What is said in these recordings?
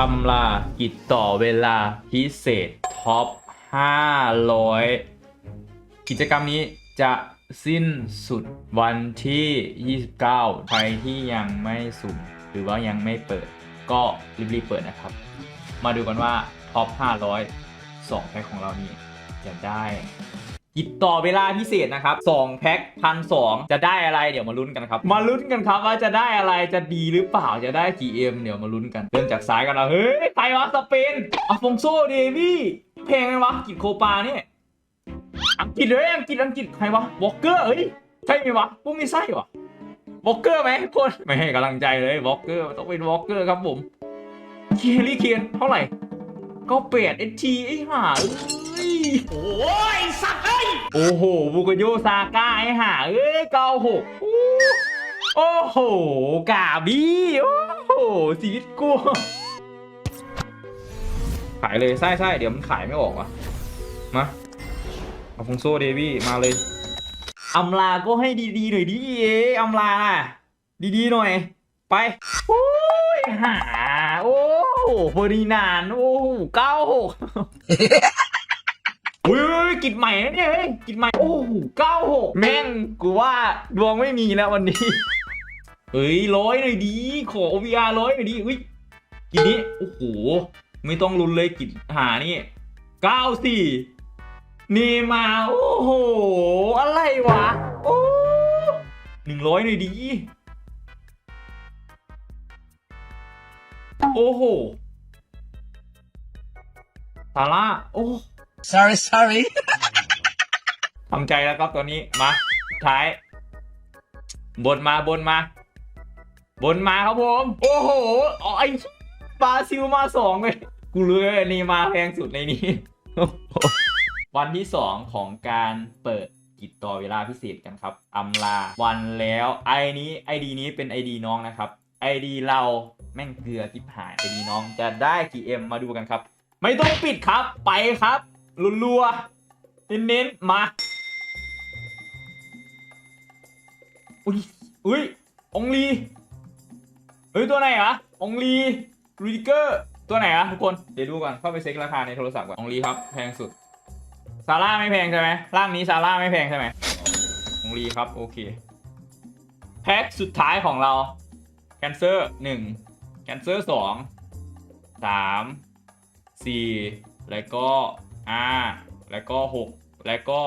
อำลากิจต่อเวลาพิเศษท็อป 500 กิจกรรมนี้จะสิ้นสุดวันที่ 29 ใครที่ยังไม่สุ่มหรือว่ายังไม่เปิด ก็รีบๆเปิดนะครับ มาดูกันว่าท็อป 500 2แพ็คของเรานี้จะได้ กิจต่อเวลาพิเศษนะครับ2แพ็คพันสจะได้อะไรเดี๋ยวมาลุ้นกันครับ มาลุ้นกันครับว่าจะได้อะไรจะดีหรือเปล่าจะได้กี่เอ็มเดี๋ยวมาลุ้นกันเริ่มจากซ้ายกันแล้วเฮ้ยใครวะสเปนอัฟงโซเดวี่เพลงอะไรวะกิจโคปาเนี่ยอังกฤษเลยอังกฤษอังกฤษใครวะวอลเกอร์เอ้ยใช่ไหมวะพวกไม่ใช่วะวอลเกอร์ไหมคนไม่ให้กำลังใจเลยวอลเกอร์ต้องเป็นวอลเกอร์ครับผมเคลลี่เคียนเท่าไหร่ก็เปดเอทีไอ้ห่า โอ้ยสักเอ้ย โอ้โห บุกโยซาก้าไอ้ห่า เอ้ยเก้าหกโอ้โห กาบี้โอ้โหชีวิตกูขายเลยใช่ใช่เดี๋ยวมันขายไม่ออกว่ะ มาเอัลฟงโซเดวี่มาเลยอำลาก็ให้ดีๆหน่อยดิเออำลาน่ะดีๆหน่อย ไปโอ้ยหาโอ้โหเฟอร์ดินาน โอ้โหเก้าหก อุ้ยกิจใหม่นะเนี่ยเฮ้ยกิจใหม่ โอ้โหเก้าหกแม่งกูว่าดวงไม่มีแล้ววันนี้ เฮ้ยร้อยหน่อยดี ขอ OVR ร้อยหน่อยดีอุ้ยกิจนี้ โอ้โห ไม่ต้องลุ้นเลยกิจหานี่เก้าสี่นี่มา โอ้โห อะไรวะ โอ้หนึ่งร้อยหน่อยดี โอ้โหซาร่าโอ้ sorry sorry ทำใจแล้วครับตัวนี้ มา ท้าย บนมาบนมา บนมาครับผม โอ้โหอ๋อไอบราซิลมาสองเลย กูเลยนี่มาแพงสุดในนี้ วันที่2ของการเปิดกิจต่อเวลาพิเศษกันครับอำลาวันแล้วไอนี้ไอดีนี้เป็นไอดีน้องนะครับไอดีเราแม่งเกลือทิพหายไอดีน้องจะได้กี่เอ็มมาดูกันครับ ไม่ต้องปิดครับไปครับ รัวๆเน้นๆมา อุ้ยอุ้ยองลีเฮ้ยตัวไหนอะองลีรูดิเกอร์ตัวไหนอะทุกคน เดี๋ยวดูก่อนเข้าไปเช็คราคาในโทรศัพท์ก่อนองลีครับแพงสุดซาร่าไม่แพงใช่ไหมร่างนี้ซาร่าไม่แพงใช่ไหมองลีครับโอเคแพ็คสุดท้ายของเราแคนเซอร์หนึ่งแคนเซอร์สองสามสี่แล้วก็ อาแล้วก็หกแล้วก็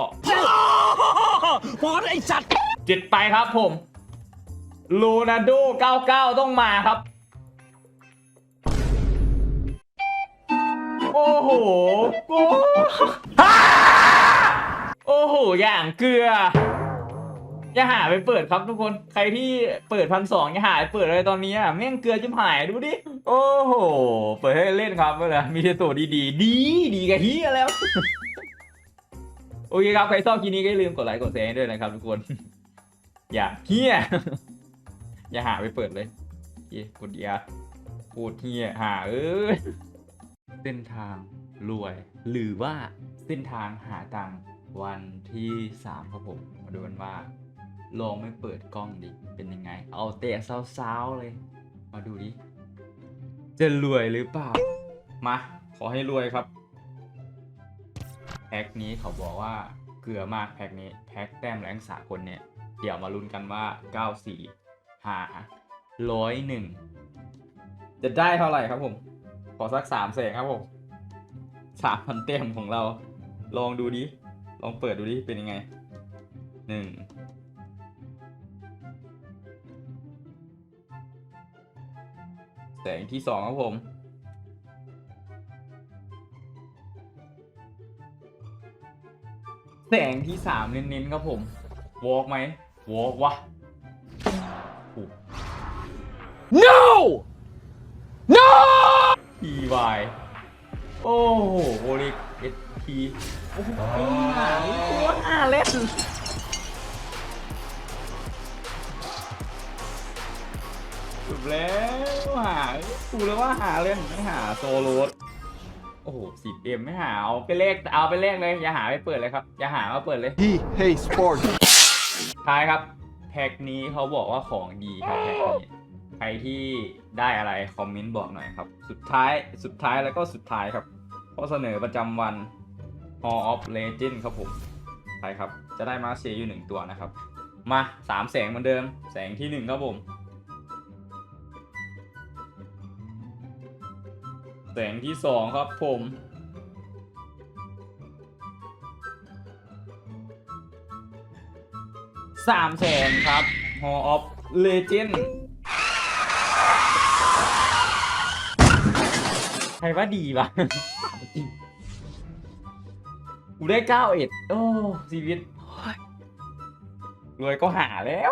พอไอ้สัตว์เจ็ดไปครับผมโรนัลโด99 ต้องมาครับ โอ้โหกูฮ่าโอ้โห อย่างเกลือ อย่าหาไปเปิดครับทุกคนใครที่เปิดพันสองอย่าหาไปเปิดเลยตอนนี้อะแม่งเกลือจิ้มหายดูดิโอ้โหเปิดให้เล่นครับเมื่อไหร่มีแต่ตัวดีดีดีกับเฮียแล้วโอเคครับใครชอบคลิปนี้ก็อย่าลืมกดไลค์กดแชร์ด้วยนะครับทุกคน อย่าเฮียอย่าหาไปเปิดเลยเยกดยาพูดเฮียหาเอ้ยเส้นทางรวย หรือว่าเส้นทางหาตังค์วันที่สามครับผม มาดูกันว่า ลองไม่เปิดกล้องดิ เป็นยังไง เอาเตะเซาๆเลย มาดูดิ จะรวยหรือเปล่า มา ขอให้รวยครับแพ็คนี้เขาบอกว่าเกลือมากแพ็คนี้ แพ็คแต้มแรงสาคนเนี่ย เดี๋ยวมาลุ้นกันว่า 94 หา 101 จะได้เท่าไหร่ครับผม ขอสัก3แสงครับผม3,000เต็มของเรา ลองดูดิ ลองเปิดดูดิ เป็นยังไง 1 แสงที่สองครับผม แสงที่สามเน้นๆครับผม วอล์กไหมวอล์กวะโอ้ no no ทีวายโอ้โหโอลิกเอสทีโอ้โหหาตัวหาเล่นจบแล้ว หาดูแล้วว่าหาเล่นไม่หาโซโลดโอ้โหสิบเอ็มไม่หาเอาไปเลขเอาไปเลขเลย อย่าหาไปเปิดเลยครับ อย่าหามาเปิดเลย He hates sport. ท้ายครับ แพ็คนี้เขาบอกว่าของดีครับแพ็คนี้ใครที่ได้อะไรคอมเมนต์บอกหน่อยครับ สุดท้ายสุดท้ายแล้วก็สุดท้ายครับข้อเสนอประจำวัน Hall of Legend ครับผมใช่ครับ จะได้มาเซียอยู่หนึ่งตัวนะครับ มาสามแสงเหมือนเดิม แสงที่หนึ่งครับผม แสงที่สองครับผม สามแสนครับ Hall of Legend ใครว่าดีปะจริงกูได้เก้าเอ็ด โอ้ชีวิตรวยก็หาแล้ว